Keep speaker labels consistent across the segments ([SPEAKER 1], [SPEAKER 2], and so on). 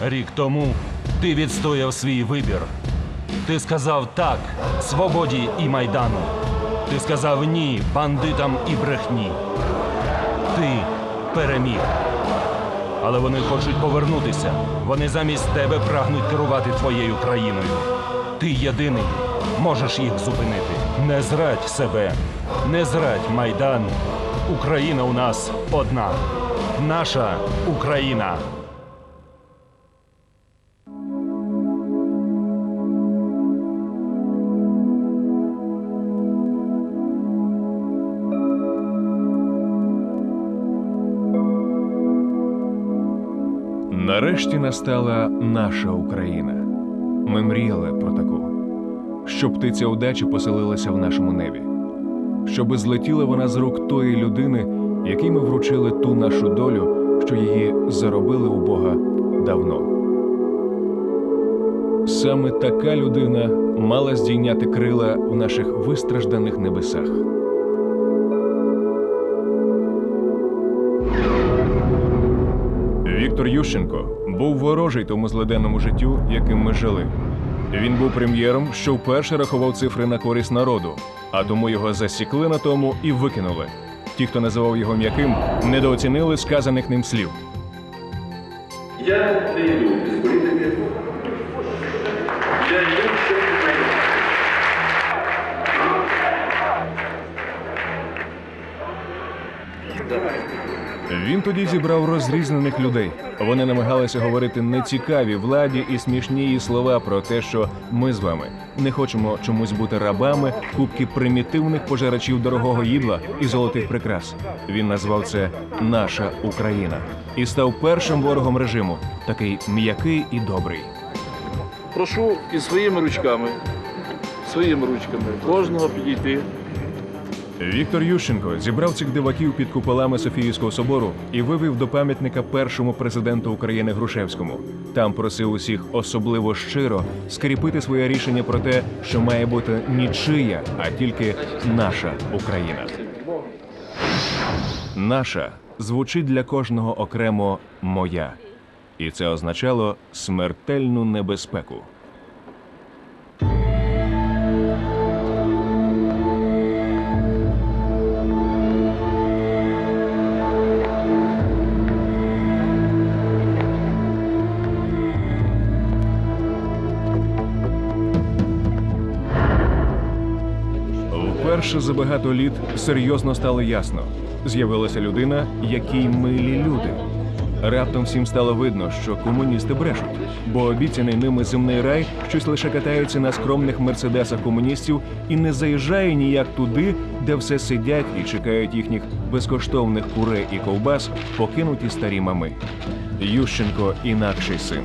[SPEAKER 1] Рік тому ти відстояв свій вибір. Ти сказав так свободі і майдану. Ти сказав ні бандитам і брехні. Ти переміг. Але вони хочуть повернутися. Вони замість тебе прагнуть керувати твоєю країною. Ти єдиний можеш їх зупинити. Не зрадь себе, не зрадь майдан. Україна у нас одна. Наша Україна.
[SPEAKER 2] Нарешті настала наша Україна. Ми мріяли про таку, щоб птиця удачі поселилася в нашому небі, щоби злетіла вона з рук тої людини, якій ми вручили ту нашу долю, що її заробили у Бога давно. Саме така людина мала здійняти крила в наших вистражданих небесах. Віктор Ющенко був ворожий тому злиденному життю, яким ми жили. Він був прем'єром, що вперше рахував цифри на користь народу, а тому його засікли на тому і викинули. Ті, хто називав його м'яким, недооцінили сказаних ним слів.
[SPEAKER 3] Я не йду
[SPEAKER 2] Він тоді зібрав розрізнених людей. Вони намагалися говорити нецікаві владі і смішні слова про те, що ми з вами не хочемо чомусь бути рабами, кубки примітивних пожирачів дорогого їдла і золотих прикрас. Він назвав це наша Україна і став першим ворогом режиму, такий м'який і добрий.
[SPEAKER 3] Прошу і своїми ручками, своїми ручками кожного підійти.
[SPEAKER 2] Віктор Ющенко зібрав цих диваків під куполами Софіївського собору і вивів до пам'ятника першому президенту України Грушевському. Там просив усіх особливо щиро скріпити своє рішення про те, що має бути нічия, а тільки наша Україна. Наша звучить для кожного окремо моя, і це означало смертельну небезпеку. Вперше за багато літ серйозно стало ясно. З'явилася людина, якій милі люди. Раптом всім стало видно, що комуністи брешуть, бо обіцяний ними земний рай щось лише катається на скромних мерседесах комуністів і не заїжджає ніяк туди, де все сидять і чекають їхніх безкоштовних пуре і ковбас, покинуті старі мами. Ющенко інакший син.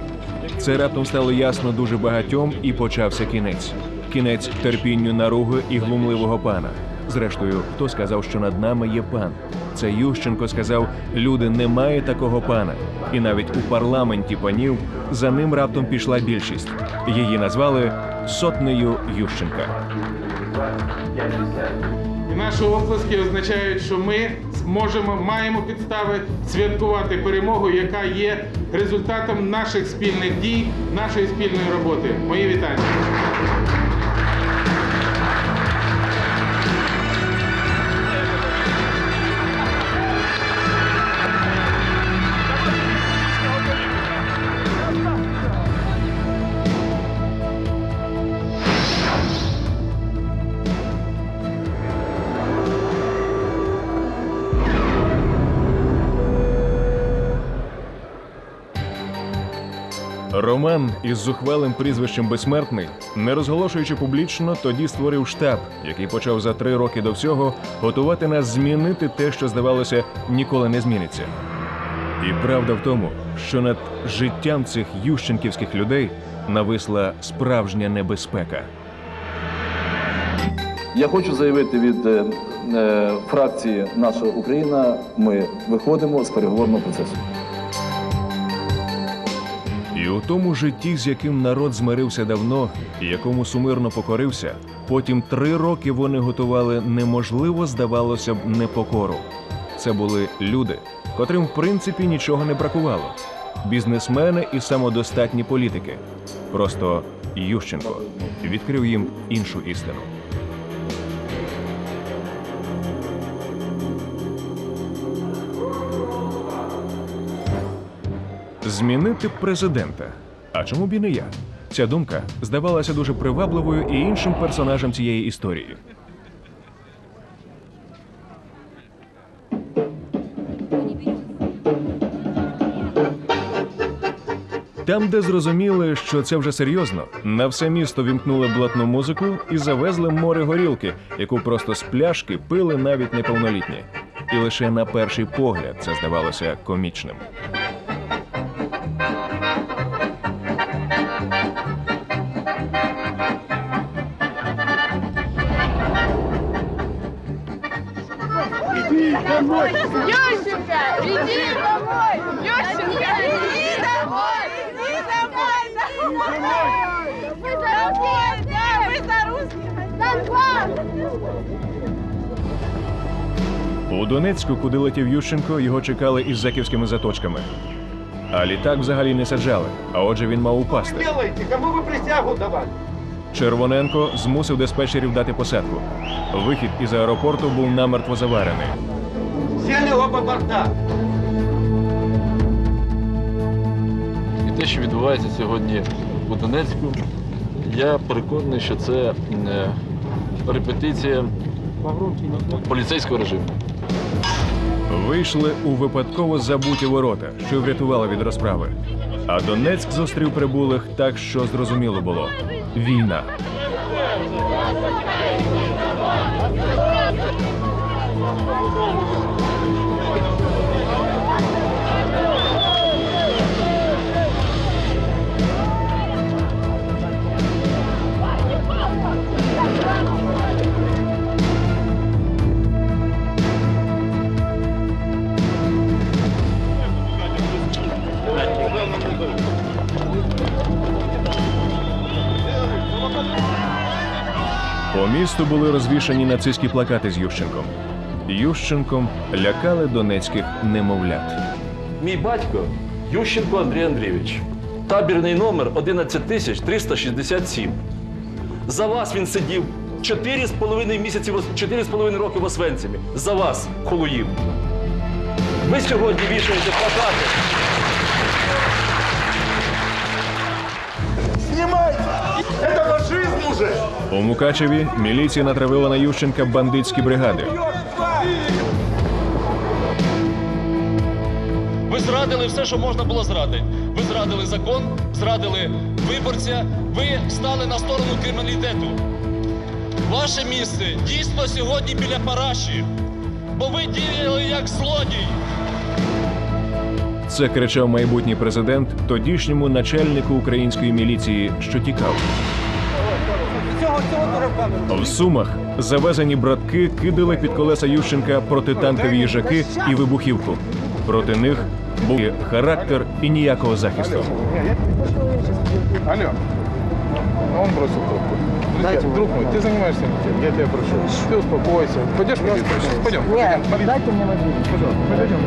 [SPEAKER 2] Це раптом стало ясно дуже багатьом, і почався кінець. Кінець терпінню наруги і глумливого пана. Зрештою, хто сказав, що над нами є пан? Це Ющенко сказав: люди немає такого пана. І навіть у парламенті панів за ним раптом пішла більшість. Її назвали сотнею Ющенка.
[SPEAKER 4] І наші оплески означають, що ми можемо, маємо підстави святкувати перемогу, яка є результатом наших спільних дій, нашої спільної роботи. Мої вітання.
[SPEAKER 2] Роман із зухвалим прізвищем Безсмертний, не розголошуючи публічно, тоді створив штаб, який почав за три роки до всього готувати нас змінити те, що здавалося ніколи не зміниться. І правда в тому, що над життям цих ющенківських людей нависла справжня небезпека.
[SPEAKER 5] Я хочу заявити від е, е, фракції Наша Україна. Ми виходимо з переговорного процесу.
[SPEAKER 2] У тому житті, з яким народ змирився давно, і якому сумирно покорився, потім три роки вони готували неможливо, здавалося б, непокору. Це були люди, котрим в принципі нічого не бракувало. бізнесмени і самодостатні політики. Просто Ющенко відкрив їм іншу істину. Змінити президента. А чому б і не я? Ця думка здавалася дуже привабливою і іншим персонажам цієї історії. Там, де зрозуміли, що це вже серйозно, на все місто вімкнули блатну музику і завезли море горілки, яку просто з пляшки пили навіть неповнолітні. І лише на перший погляд це здавалося комічним. У Донецьку, куди летів Ющенко, його чекали із зеківськими заточками. А літак взагалі не саджали, а отже він мав упасти.
[SPEAKER 6] делаете? Кому вы присягу давали?
[SPEAKER 2] Червоненко змусив диспетчерів дати посадку. Вихід із аеропорту був намертво заварений.
[SPEAKER 6] Сели оба борта.
[SPEAKER 3] І те, що відбувається сьогодні у Донецьку, я переконаний, що це е, репетиція поліцейського режиму.
[SPEAKER 2] Вийшли у випадково забуті ворота, що врятували від розправи. А Донецьк зустрів прибулих так, що зрозуміло було: війна. Місту були розвішані нацистські плакати з Ющенком. Ющенком лякали донецьких немовлят.
[SPEAKER 7] Мій батько Ющенко Андрій Андрійович. Табірний номер 11367. За вас він сидів 4,5 місяці, в Ос- 4,5 роки в Освенцимі. За вас, Холуїв. Ви сьогодні вішаєте плакати.
[SPEAKER 6] Это фашизм уже!
[SPEAKER 2] У Мукачеві міліція натравила на Ющенка бандитські бригади.
[SPEAKER 8] Ви зрадили все, що можна було зрадити. Ви зрадили закон, зрадили виборця, ви стали на сторону криміналітету. Ваше місце дійсно сьогодні біля параші, бо ви діяли як злодій.
[SPEAKER 2] Це кричав майбутній президент тодішньому начальнику української міліції, що тікав. В сумах завезені братки кидали під колеса Ющенка протитанкові їжаки і вибухівку. Проти них був характер і ніякого захисту.
[SPEAKER 4] Алло. Он бросил трубку. Дайте друг мой, ты занимаешься не тем, я тебя прошу. Ты успокойся. Пойдешь молиться? Пойдем. Нет, дайте мне мобильный. Пожалуйста, пойдем.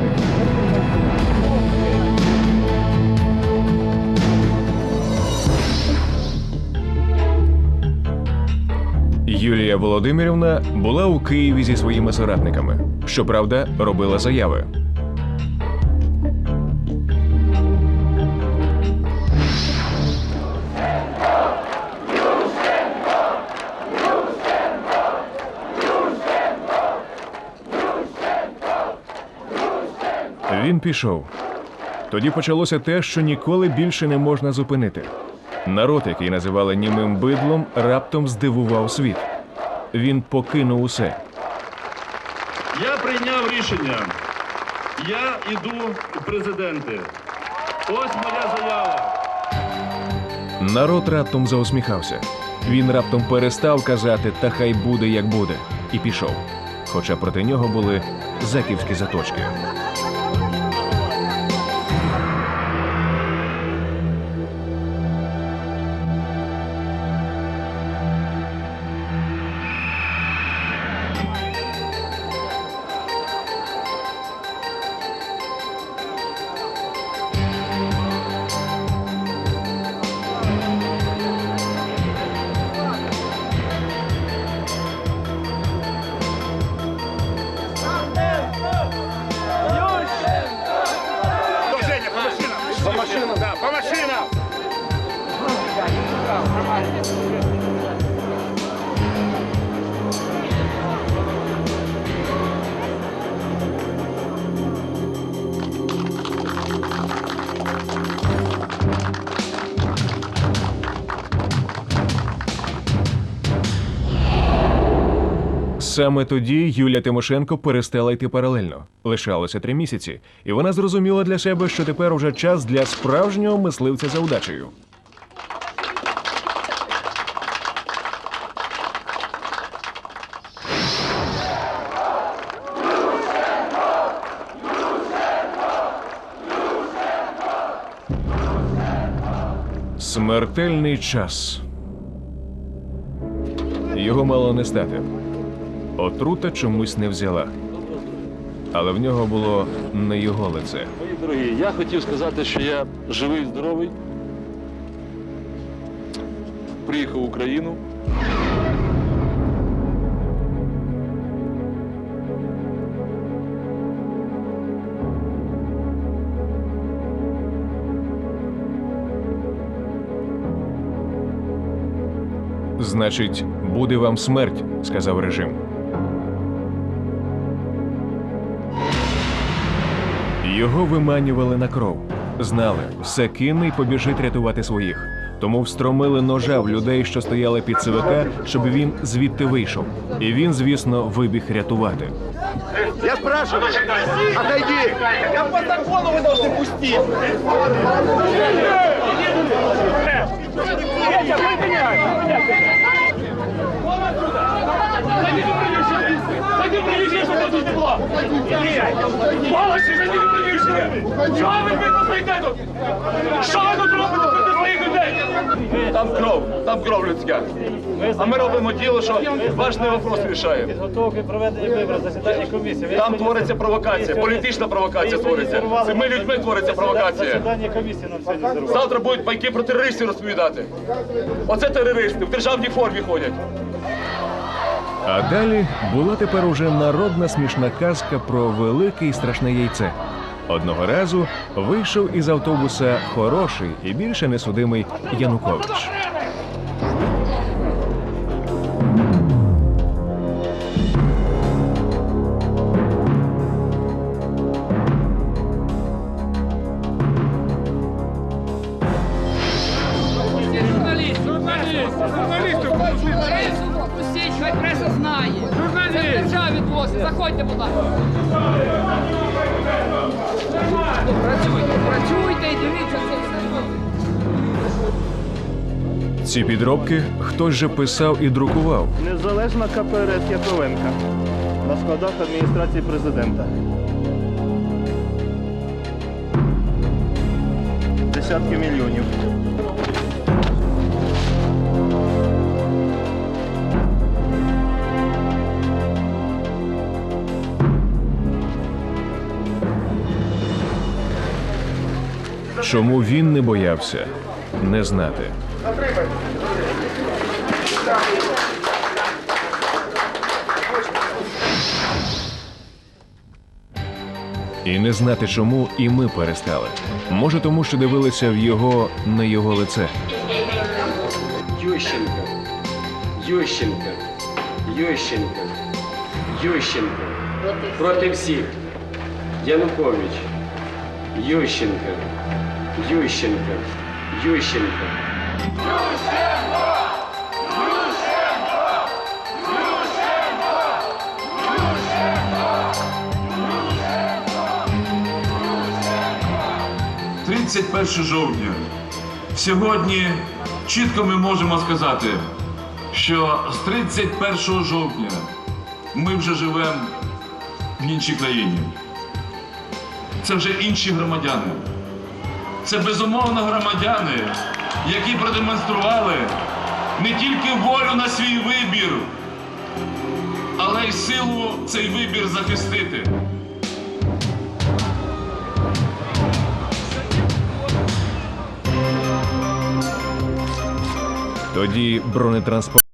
[SPEAKER 2] Юлія Володимирівна була у Києві зі своїми соратниками. Щоправда, робила заяви. Він пішов. Тоді почалося те, що ніколи більше не можна зупинити. Народ, який називали німим бидлом, раптом здивував світ. Він покинув усе.
[SPEAKER 8] Я прийняв рішення. Я йду у президенти. Ось моя заява.
[SPEAKER 2] Народ раптом заусміхався. Він раптом перестав казати та хай буде як буде, і пішов. Хоча проти нього були зеківські заточки. Саме тоді Юлія Тимошенко перестала йти паралельно. Лишалося три місяці, і вона зрозуміла для себе, що тепер уже час для справжнього мисливця за удачею. Смертельний час. Його мало не стати. Отрута чомусь не взяла. Але в нього було не його лице.
[SPEAKER 3] Мої дорогі, я хотів сказати, що я живий, здоровий. Приїхав в Україну.
[SPEAKER 2] Значить, буде вам смерть, сказав режим. Його виманювали на кров. Знали, все кине й побіжить рятувати своїх. Тому встромили ножа в людей, що стояли під ЦВК, щоб він звідти вийшов. І він, звісно, вибіг рятувати.
[SPEAKER 6] Я спрашиваю. Отойди. Я по закону вы должны пустить.
[SPEAKER 8] Зайди в щоб тут не було! Сволочі, приміщення! Чого ви стоїте тут? Що ви тут робите проти своїх людей?
[SPEAKER 3] Там кров, там кров людська. А ми робимо діло, що важний вопрос рішає.
[SPEAKER 9] Підготовки проведення виборів, засідання комісії.
[SPEAKER 3] Там твориться провокація, політична провокація твориться. Цими людьми твориться провокація. Завтра будуть байки про терористів розповідати. Оце терористи в державній формі ходять.
[SPEAKER 2] А далі була тепер уже народна смішна казка про велике і страшне яйце. Одного разу вийшов із автобуса хороший і більше несудимий Янукович. Ці підробки хтось же писав і друкував.
[SPEAKER 9] Незалежна КПРС Яковенка на складах адміністрації президента. Десятки мільйонів.
[SPEAKER 2] Чому він не боявся, не знати. І не знати чому і ми перестали. Може, тому що дивилися в його не його лице.
[SPEAKER 10] Ющенко, Ющенко, Ющенко, Ющенко. Проти всіх. Янукович, Ющенко, Ющенко, Ющенко.
[SPEAKER 8] – 31 жовтня. Сьогодні чітко ми можемо сказати, що з 31 жовтня ми вже живемо в іншій країні. Це вже інші громадяни. Це безумовно громадяни, які продемонстрували не тільки волю на свій вибір, але й силу цей вибір захистити.
[SPEAKER 2] Тоді бронетранспорт.